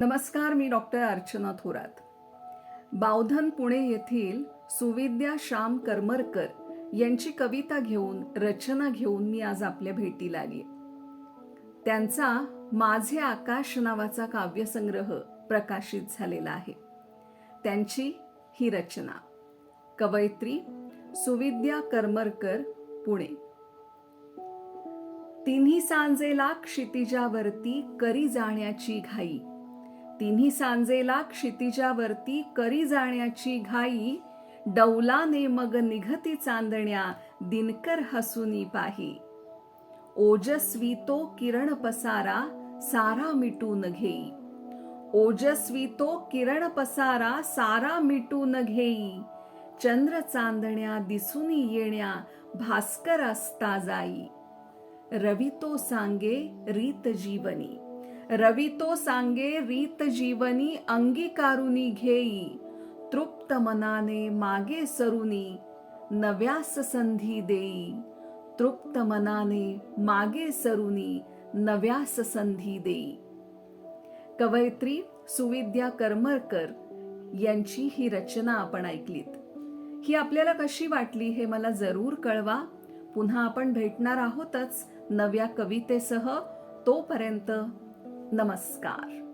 नमस्कार मी डॉक्टर अर्चना थोरात. बावधन पुणे येथील सुविद्या श्याम करमरकर यांची कविता घेऊन रचना घेऊन मी आज आपल्या भेटीला आली त्यांचा माझे आकाश नावाचा काव्यसंग्रह प्रकाशित झालेला आहे. त्यांची ही रचना. कवयित्री सुविद्या करमरकर पुणे. तिन्ही सांजेला क्षितिजावरती करी जाण्याची घाई तिन्ही सांजेला क्षितिजावरती करी जाण्याची घाई डौलाने मग निघती चांदण्या दिनकर हसुनी पाही. ओजस्वी तो किरण पसारा सारा मिटून घेई. ओजस्वी तो किरण पसारा सारा मिटून घेई. चंद्र चांदण्या दिसूनी येण्या भास्कर असता जाई. रवी तो सांगे रीत जीवनी. रवी तो सांगे रीत जीवनी अंगीकारुनी घेई. तृप्त मनाने मागे सरुनी नव्यास संधी देई. तृप्त मनाने मागे सरुनी नव्यास संधी देई. कवयित्री सुविद्या करमरकर यांची ही रचना आपण ऐकलीत. ही आपल्याला कशी वाटली हे मला जरूर कळवा. पुन्हा आपण भेटणार आहोतच नव्या कवितेसह. तोपर्यंत नमस्कार